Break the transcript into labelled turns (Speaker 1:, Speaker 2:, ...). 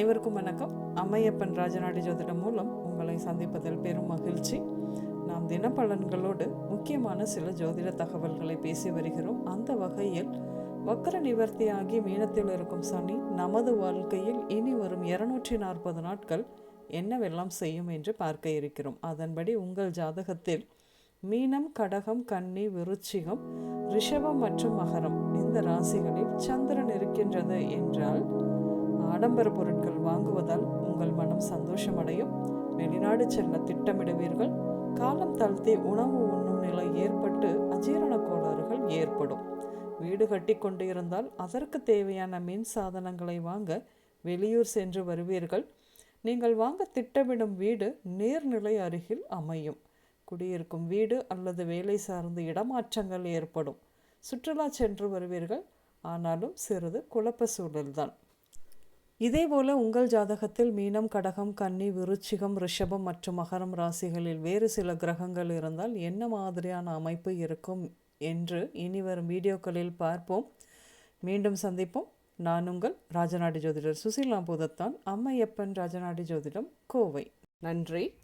Speaker 1: அனைவருக்கும் வணக்கம். அம்மையப்பன் ராஜநாடி ஜோதிடம் மூலம் உங்களை சந்திப்பதில் பெரும் மகிழ்ச்சி. நாம் தினப்பலன்களோடு முக்கியமான சில ஜோதிட தகவல்களை பேசி வருகிறோம். அந்த வகையில் வக்கர நிவர்த்தியாகி மீனத்தில் இருக்கும் சனி நமது வாழ்க்கையில் இனி வரும் இருநூற்றி நாற்பது நாட்கள் என்னவெல்லாம் செய்யும் என்று பார்க்க இருக்கிறோம். அதன்படி உங்கள் ஜாதகத்தில் மீனம் கடகம் கன்னி விருச்சிகம் ரிஷபம் மற்றும் மகரம் இந்த ராசிகளில் சந்திரன் இருக்கின்றது என்றால் ஆடம்பர பொருட்கள் வாங்குவதால் உங்கள் மனம் சந்தோஷமடையும். வெளிநாடு செல்ல திட்டமிடுவீர்கள். காலம் தாழ்த்தி உணவு உண்ணும் நிலை ஏற்பட்டு அஜீரண கோளாறுகள் ஏற்படும். வீடு கட்டி கொண்டு இருந்தால் அதற்கு தேவையான மின் சாதனங்களை வாங்க வெளியூர் சென்று வருவீர்கள். நீங்கள் வாங்க திட்டமிடும் வீடு நீர்நிலை அருகில் அமையும். குடியிருக்கும் வீடு அல்லது வேலை சார்ந்த இடமாற்றங்கள் ஏற்படும். சுற்றுலா சென்று வருவீர்கள். ஆனாலும் சிறிது குழப்ப சூழல்தான். இதேபோல உங்கள் ஜாதகத்தில் மீனம் கடகம் கன்னி விருச்சிகம் ரிஷபம் மற்றும் மகரம் ராசிகளில் வேறு சில கிரகங்கள் இருந்தால் என்ன மாதிரியான அமைப்பு இருக்கும் என்று இனி வரும் வீடியோக்களில் பார்ப்போம். மீண்டும் சந்திப்போம். நான் உங்கள் ராஜநாடி ஜோதிடர் சுசீலா பூதத்தான் அம்மையப்பன் ராஜநாடி ஜோதிடம் கோவை. நன்றி.